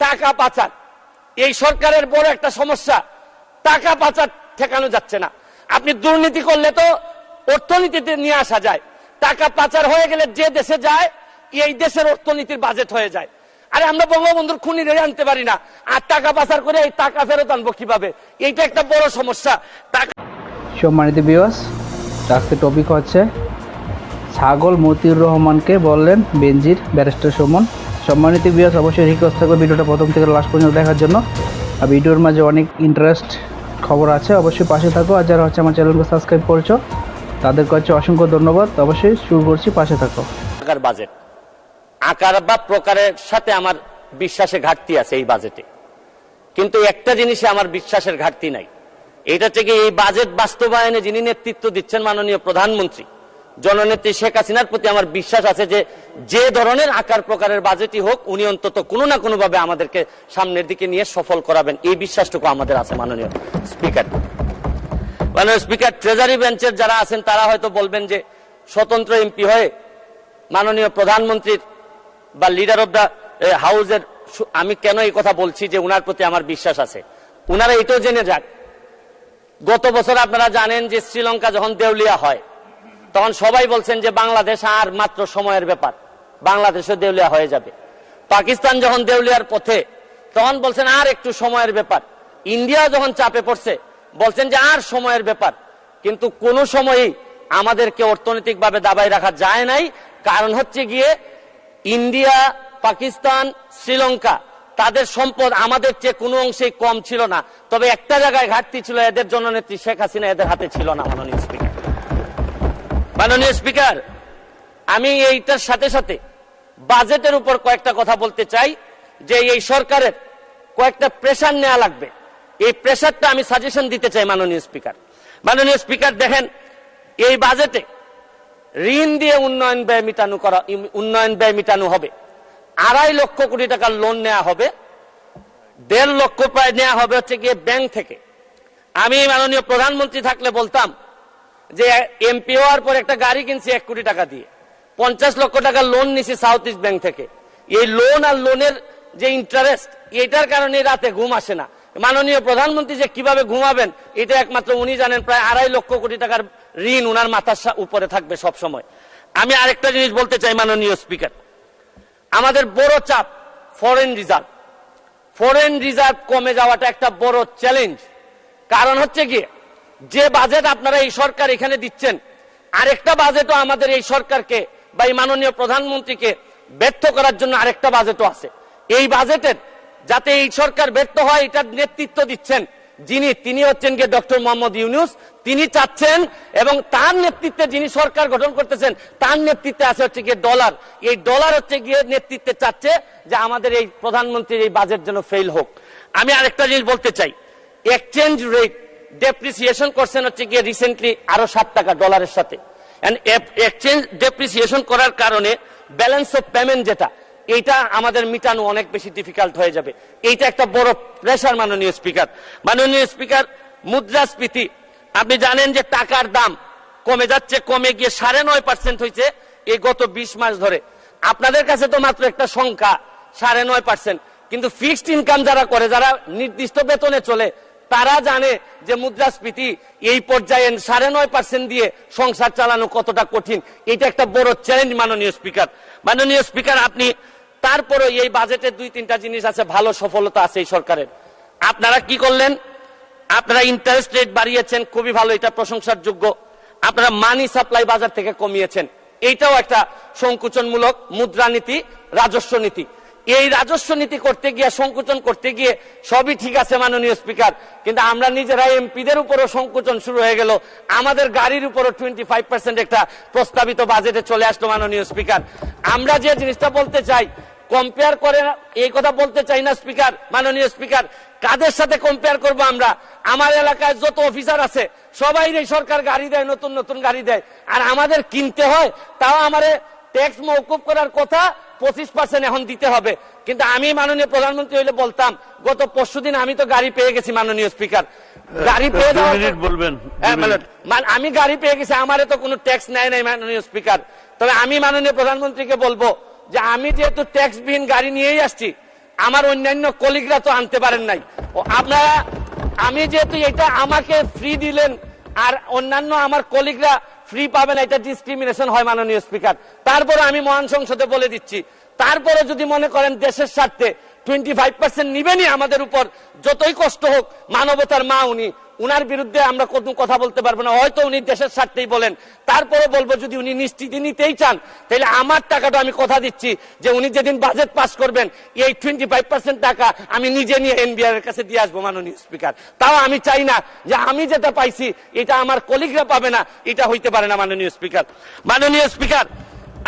টাকা পাচার। এই সরকারের বড় একটা সমস্যা, টাকা পাচার ঠেকানো যাচ্ছে না। আপনি দুর্নীতি করলে তো অর্থনীতিতে নিয়ে আসা যায়। টাকা পাচার হয়ে গেলে যে দেশে যায়, এই দেশের অর্থনীতির বাজেট হয়ে যায়। আরে আমরা বঙ্গবন্ধুর খুনি রে আনতে পারি না। আর টাকা পাচার করে এই টাকা ফেরত আনব কীভাবে? এইটা একটা বড় সমস্যা। টাকা সম্মানিত বিওয়াস আজকে টপিক হচ্ছে ছাগল মতিউর রহমানকে বললেন বেনজির ব্যারিস্টার সুমন। সম্মানিত বিয়াস অবশ্যই রিকোয়েস্ট থাকবে ভিডিওটা প্রথম থেকে লাস্ট পর্যন্ত দেখার জন্য। আর ভিডিওর মাঝে অনেক ইন্টারেস্ট খবর আছে, অবশ্যই পাশে থাকো। আর যারা হচ্ছে আমার চ্যানেলকে সাবস্ক্রাইব করছ, তাদেরকে হচ্ছে অসংখ্য ধন্যবাদ। অবশ্যই শুরু করছি, পাশে থাকো। টাকার বাজেট আকার বা প্রকারের সাথে আমার বিশ্বাসে ঘাটতি আছে এই বাজেটে কিন্তু একটা জিনিসে আমার বিশ্বাসের ঘাটতি নাই। এটা থেকে এই বাজেট বাস্তবায়নে যিনি নেতৃত্ব দিচ্ছেন মাননীয় প্রধানমন্ত্রী জননেত্রী শেখ হাসিনার প্রতি আমার বিশ্বাস আছে যে যে ধরনের আকার প্রকারের বাজেটই হোক, উনি অন্তত কোনো না কোনো ভাবে আমাদেরকে সামনের দিকে নিয়ে সফল করাবেন। এই বিশ্বাসটুকু আমাদের আছে মাননীয় স্পিকার। মাননীয় স্পিকার ট্রেজারি বেঞ্চের যারা আছেন, তারা হয়তো বলবেন যে স্বতন্ত্র এমপি হয়ে মাননীয় প্রধানমন্ত্রীর বা লিডার অব দ্য হাউজের আমি কেন এই কথা বলছি যে উনার প্রতি আমার বিশ্বাস আছে। উনারা এটাও জেনে যাক। গত বছর আপনারা জানেন যে শ্রীলঙ্কা যখন দেউলিয়া হয় তখন সবাই বলছেন যে বাংলাদেশ আর মাত্র সময়ের ব্যাপার। বাংলাদেশও দেউলিয়া হয়ে যাবে। পাকিস্তান যখন দেউলিয়ার পথে, তখন বলছেন আর একটু সময়ের ব্যাপার। ইন্ডিয়া যখন চাপে পড়ছে, বলছেন যে আর সময়ের ব্যাপার। কিন্তু কোনো সময়ই আমাদেরকে অর্থনৈতিকভাবে দাবাই রাখা যায় নাই। কারণ হচ্ছে গিয়ে ইন্ডিয়া, পাকিস্তান, শ্রীলঙ্কা, তাদের সম্পদ আমাদের চেয়ে কোনো অংশেই কম ছিল না। তবে একটা জায়গায় ঘাটতি ছিল, এদের জননেত্রী শেখ হাসিনা এদের হাতে ছিল না মাননীয় স্পিকার। মাননীয় স্পিকার, আমি এইটার সাথে সাথে বাজেটের উপর কয়েকটা কথা বলতে চাই, যে এই সরকারের কয়েকটা প্রেশার নেওয়া লাগবে। এই প্রেশারটা আমি সাজেশন দিতে চাই মাননীয় স্পিকার। মাননীয় স্পিকার, দেখেন, এই বাজেটে ঋণ দিয়ে উন্নয়ন ব্যয় মিটানো করা, উন্নয়ন ব্যয় মিটানো হবে। আড়াই লক্ষ কোটি টাকার লোন নেওয়া হবে। দেড় লক্ষ প্রায় নেওয়া হবে হচ্ছে গিয়ে ব্যাংক থেকে। আমি মাননীয় প্রধানমন্ত্রী থাকলে বলতাম যে এমপি হওয়ার পর একটা গাড়ি কিনছি এক কোটি টাকা দিয়ে। পঞ্চাশ লক্ষ টাকা লোন নিছি সাউথ ইস্ট ব্যাংক থেকে। এই লোন আর লোনের যে ইন্টারেস্ট এটার কারণে রাতে ঘুম আসে না। মাননীয় প্রধানমন্ত্রী যে কীভাবে ঘুমাবেন, এটা একমাত্র উনি জানেন, প্রায় আড়াই লক্ষ কোটি টাকার ঋণ উনার মাথার উপরে থাকবে সব সময় আমি আরেকটা জিনিস বলতে চাই মাননীয় স্পিকার আমাদের বড় চাপ ফরেন রিজার্ভ ফরেন রিজার্ভ কমে যাওয়াটা একটা বড় চ্যালেঞ্জ কারণ হচ্ছে গিয়ে যে বাজেট আপনারা এই সরকার এখানে দিচ্ছেন, আরেকটা বাজেটও আমাদের এই সরকারকে বা এই মাননীয় প্রধানমন্ত্রীকে ব্যর্থ করার জন্য আরেকটা বাজেটও আছে। এই বাজেটের যাতে এই সরকার ব্যর্থ হয়, এটার নেতৃত্ব দিচ্ছেন যিনি, তিনি হচ্ছেন গিয়ে ডক্টর মোহাম্মদ ইউনুস। তিনি চাচ্ছেন এবং তার নেতৃত্বে যিনি সরকার গঠন করতেছেন, তার নেতৃত্বে আছে হচ্ছে গিয়ে ডলার। এই ডলার হচ্ছে গিয়ে নেতৃত্বে চাচ্ছে যে আমাদের এই প্রধানমন্ত্রীর এই বাজেট যেন ফেল হোক। আমি আরেকটা জিনিস বলতে চাই এক্সচেঞ্জ রেট ডেপ্রিসিয়েশন করছেন হচ্ছে গিয়ে রিসেন্টলি আরও সাত টাকা ডলারের সাথে। এক্সচেঞ্জ ডেপ্রিসিয়েশন করার কারণে ব্যালেন্স অফ পেমেন্ট যেটা, এইটা আমাদের মিটানো অনেক বেশি ডিফিকাল্ট হয়ে যাবে। এইটা একটা বড় প্রেশার মাননীয় স্পিকার মাননীয় স্পিকার মুদ্রাস্ফীতি, আপনি জানেন যে টাকার দাম কমে যাচ্ছে, কমে গিয়ে সাড়ে নয় পার্সেন্ট হয়েছে এই গত বিশ মাস ধরে। আপনাদের কাছে তো মাত্র একটা সংখ্যা, সাড়ে নয় পার্সেন্ট কিন্তু ফিক্সড ইনকাম যারা করে, যারা নির্দিষ্ট বেতনে চলে তারা জানে যে মুদ্রাস্ফীতি এই পর্যায়ে সাড়ে নয় পার্সেন্ট দিয়ে সংসার চালানো কতটা কঠিন। এটা একটা বড় চ্যালেঞ্জ মাননীয় স্পিকার মাননীয় স্পিকার আপনি তারপরে এই বাজেটে দুই, তিনটা জিনিস আছে, ভালো সফলতা আছে এই সরকারের। আপনারা কি করলেন? আপনারা ইন্টারেস্ট রেট বাড়িয়েছেন, খুবই ভালো, এটা প্রশংসার যোগ্য আপনারা মানি সাপ্লাই বাজার থেকে কমিয়েছেন। এইটাও একটা সংকুচনমূলক মুদ্রানীতি, রাজস্ব নীতি। এই রাজস্ব নীতি করতে গিয়ে, সংকুচন করতে গিয়ে সবই ঠিক আছে মাননীয় স্পিকার, কিন্তু আমরা নিজেরা এমপিদের উপরও সংকুচন শুরু হয়ে গেল। আমাদের গাড়ির উপরও টোয়েন্টি ফাইভ পার্সেন্ট একটা প্রস্তাবিত বাজেটে চলে আসলো মাননীয় স্পিকার। আমরা যে জিনিসটা বলতে চাই কম্পেয়ার করে এই কথা বলতে চাই না স্পিকার, মাননীয় স্পিকার, কাদের সাথে কম্পেয়ার করব আমরা? আমার এলাকায় যত অফিসার আছে, সবাই এই সরকার গাড়ি দেয়, নতুন নতুন গাড়ি দেয়, আর আমাদের কিনতে হয়, তাও আমারে ট্যাক্স মৌকুব করার কথা পঁচিশ পার্সেন্ট এখন দিতে হবে। কিন্তু আমি মাননীয় প্রধানমন্ত্রী হইলে বলতাম গত পরশু দিন আমি তো গাড়ি পেয়ে গেছি মাননীয় স্পিকার। গাড়ি পেয়ে দুই বলবেন, হ্যাঁ, আমি গাড়ি পেয়ে গেছি আমার তো কোনো ট্যাক্স নেয় নাই মাননীয় স্পিকার। তবে আমি মাননীয় প্রধানমন্ত্রীকে বলব যে আমি যেহেতু ট্যাক্স বিহীন গাড়ি নিয়েই আসছি আমার অন্যান্য কলিগরা তো আনতে পারেন নাই। আপনারা আমি যেহেতু এটা আমাকে ফ্রি দিলেন আর অন্যান্য আমার কলিগরা ফ্রি পাবেন এটা ডিসক্রিমিনেশন হয় মাননীয় স্পিকার তারপরে আমি মহান সংসদে বলে দিচ্ছি, তারপরে যদি মনে করেন দেশের স্বার্থে টোয়েন্টি ফাইভ পার্সেন্ট নিবেনই আমাদের উপর, যতই কষ্ট হোক, মানবতার মা উনি উনার বিরুদ্ধে আমরা কোনো কথা বলতে পারব না। হয়তো উনি দেশের স্বার্থেই বলেন। তারপরে বলব যদি উনি নিশ্চিতি নিতেই চান, তাহলে আমার টাকাটা আমি কথা দিচ্ছি যে উনি যেদিন বাজেট পাস করবেন, এই টোয়েন্টি ফাইভ পার্সেন্ট টাকা আমি নিজে নিয়ে এনবিআর এর কাছে দিয়ে আসব, মাননীয় স্পিকার তাও আমি চাই না যে আমি যেটা পাইছি, এটা আমার কলিগরা পাবে না, এটা হইতে পারে না, মাননীয় স্পিকার মাননীয় স্পিকার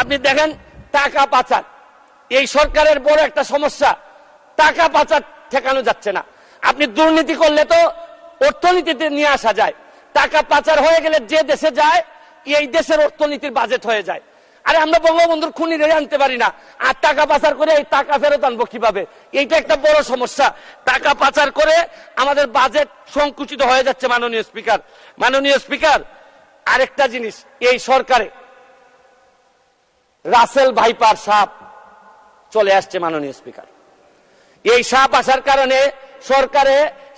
আপনি দেখেন টাকা পাচার। এই সরকারের বড় একটা সমস্যা। টাকা পাচার ঠেকানো যাচ্ছে না। আপনি দুর্নীতি করলে তো অর্থনীতিতে নিয়ে আসা যায়। টাকা পাচার হয়ে গেলে যে দেশে যায়, এই দেশের অর্থনীতির বাজেট হয়ে যায়। আরে আমরা বঙ্গবন্ধুর খুনি রেড়ে আনতে পারি না। আর টাকা পাচার করে এই টাকা ফেরত আনব কীভাবে? এইটা একটা বড় সমস্যা। টাকা পাচার করে আমাদের বাজেট সংকুচিত হয়ে যাচ্ছে মাননীয় স্পিকার। মাননীয় স্পিকার, আরেকটা জিনিস, এই সরকারে রাসেল ভাইপার সাপ চলে আসছে মাননীয় স্পিকার। এই সাপ আসার কারণে সরকারে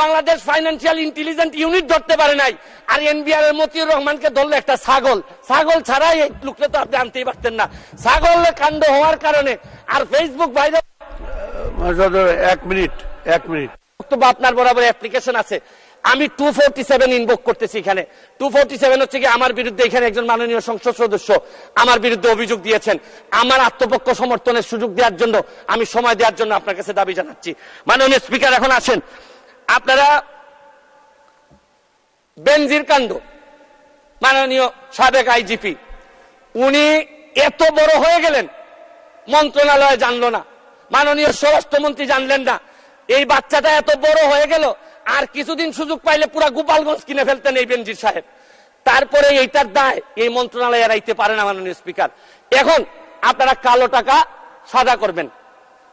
বাংলাদেশ ফাইন্যান্সিয়াল ইন্টেলিজেন্ট ইউনিট ধরতে পারে নাই। আর এনবিআর এর মতিউর রহমানকে ধরলো একটা ছাগল। ছাগল ছাড়াই এই লোকরে তো আপনি আনতেই পারতেন না। ছাগল কাণ্ড হওয়ার কারণে আর ফেসবুক ভাইরাল এক মিনিট এক মিনিট। বক্তব্য আপনার বরাবর অ্যাপ্লিকেশন আছে। আমি টু ফোরটি সেভেন ইনভোক করতেছি এখানে। টু ফোরটি সেভেন হচ্ছে কি আমার বিরুদ্ধে এখানে একজন মাননীয় সংসদ সদস্য আমার বিরুদ্ধে অভিযোগ দিয়েছেন। আমার আত্মপক্ষ সমর্থনের সুযোগ দেওয়ার জন্য আমি সময় দেওয়ার জন্য আপনার কাছে দাবি জানাচ্ছি। মাননীয় স্পিকার এখন আসেন। আপনারা বেনজির কাণ্ড মাননীয় সাবেক আইজিপি, উনি এত বড় হয়ে গেলেন, মন্ত্রণালয় জানলো না, মাননীয় স্বরাষ্ট্রমন্ত্রী জানলেন না, এই বাচ্চাটা এত বড় হয়ে গেল, আর কিছুদিন সুযোগ পাইলে পুরা গোপালগঞ্জ কিনে ফেলতেন এই বেনজির সাহেব। তারপরে এইটার দায় এই মন্ত্রণালয় এড়াইতে পারে না, মাননীয় স্পিকার। এখন আপনারা কালো টাকা সাদা করবেন।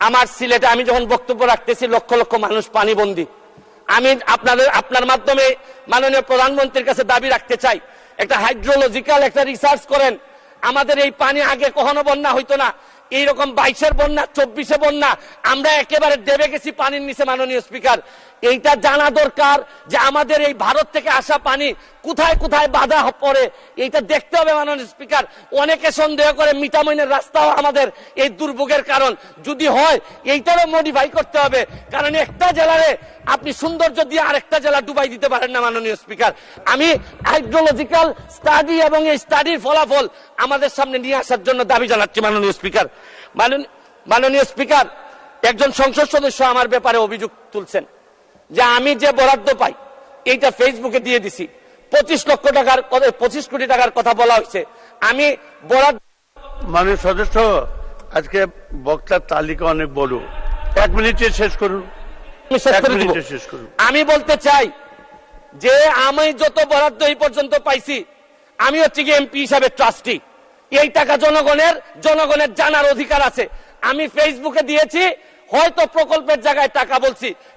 আমার সিলেটে আমি যখন বক্তব্য রাখতেছি, লক্ষ লক্ষ মানুষ পানিবন্দী। আমি আপনাদের, আপনার মাধ্যমে মাননীয় প্রধানমন্ত্রীর কাছে দাবি রাখতে চাই। একটা হাইড্রোলজিক্যাল একটা রিসার্চ করেন। আমাদের এই পানি আগে কখনো বন্যা হইতো না। এইরকম বাইশের বন্যা, চব্বিশে বন্যা, আমরা একেবারে দেবে গেছি পানির নিচে, মাননীয় স্পিকার। এইটা জানা দরকার যে আমাদের এই ভারত থেকে আসা পানি কোথায় কোথায় বাধা পড়ে। এইটা দেখতে হবে মাননীয় স্পিকার। অনেকে সন্দেহ করে মিটামইনের রাস্তাও আমাদের এই দুর্ভোগের কারণ। যদি হয়, এইটারও মডিফাই করতে হবে। কারণ একটা জেলারে আপনি সৌন্দর্য দিয়ে আরেকটা জেলা ডুবাই দিতে পারেন না মাননীয় স্পিকার। আমি হাইড্রোলজিক্যাল স্টাডি এবং এই স্টাডির ফলাফল আমাদের সামনে নিয়ে আসার জন্য দাবি জানাচ্ছি মাননীয় স্পিকার। মাননীয় স্পিকার, একজন সংসদ সদস্য আমার ব্যাপারে অভিযোগ তুলছেন। যে আমি যে বরাদ্দ পাই এইটা ফেসবুকে দিয়ে দিছি। পঁচিশ লক্ষ টাকার পঁচিশ কোটি টাকার কথা বলা হয়েছে। আমি বরাদ্দ মাননীয় সদস্য আজকে বক্তার তালিকা অনেক বড়। এক। মিনিটে শেষ করুন। আমি বলতে চাই যে আমি যত বরাদ্দ এই পর্যন্ত পাইছি আমি হচ্ছে কি এমপি হিসাবে ট্রাস্টি এই টাকা জনগণের জনগণের জানার অধিকার আছে। আমি ফেসবুকে দিয়েছি হয়তো প্রকল্পের জায়গায় টাকা বলছি।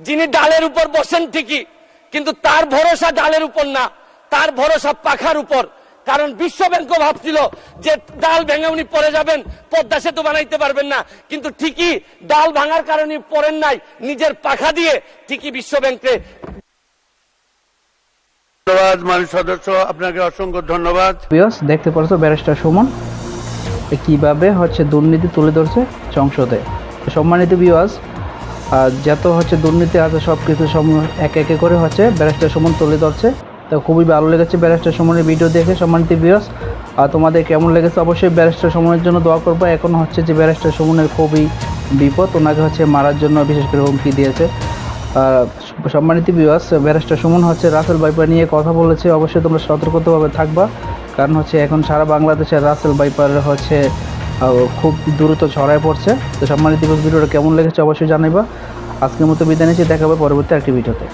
যিনি ডালের উপর বসেন ঠিকই কিন্তু তার ভরসা ডালের উপর না তার ভরসা পাখার উপর। কারণ বিশ্ব ব্যাংকও ভাবছিল যে ডাল ভেঙে উনি পড়ে যাবেন পদ্মা সেতু বানাইতে পারবেন না। কিন্তু ঠিকই ডাল ভাঙার কারণে পড়েন নাই নিজের পাখা দিয়ে ঠিকই বিশ্ব ব্যাংকে ধন্যবাদ মাননীয় সদস্য আপনাকে অসংখ্য ধন্যবাদ। বিয়স দেখতে পারছ ব্যারিস্টার সুমন। কীভাবে হচ্ছে দুর্নীতি তুলে ধরছে সংসদে। সম্মানিত বিওয়াজ যত হচ্ছে দুর্নীতি আছে সব কিছু একে একে করে হচ্ছে ব্যারিস্টার সুমন তুলে ধরছে। তো খুবই ভালো লেগেছে ব্যারিস্টার সুমনের ভিডিও দেখে, সম্মানিত বিয়স আর তোমাদের কেমন লেগেছে অবশ্যই ব্যারিস্টার সুমনের জন্য দোয়া করব। এখন হচ্ছে যে ব্যারিস্টার সুমনের খুবই বিপদ, ওনাকে হচ্ছে মারার জন্য বিশেষ করে হুমকি দিয়েছে। আর সম্মানিত বিবাস ব্যারিস্টার সুমন হচ্ছে রাসেল বাইপার নিয়ে কথা বলেছে। অবশ্যই তোমরা সতর্কতাভাবে থাকবা। কারণ হচ্ছে এখন সারা বাংলাদেশে রাসেল বাইপার হচ্ছে খুব দ্রুত ছড়ায় পড়ছে। তো সম্মানিত দিবস ভিডিওটা কেমন লেগেছে অবশ্যই জানাইবা। আজকের মতো বিদায় নিচ্ছি দেখাবো পরবর্তী একটি ভিডিওতে।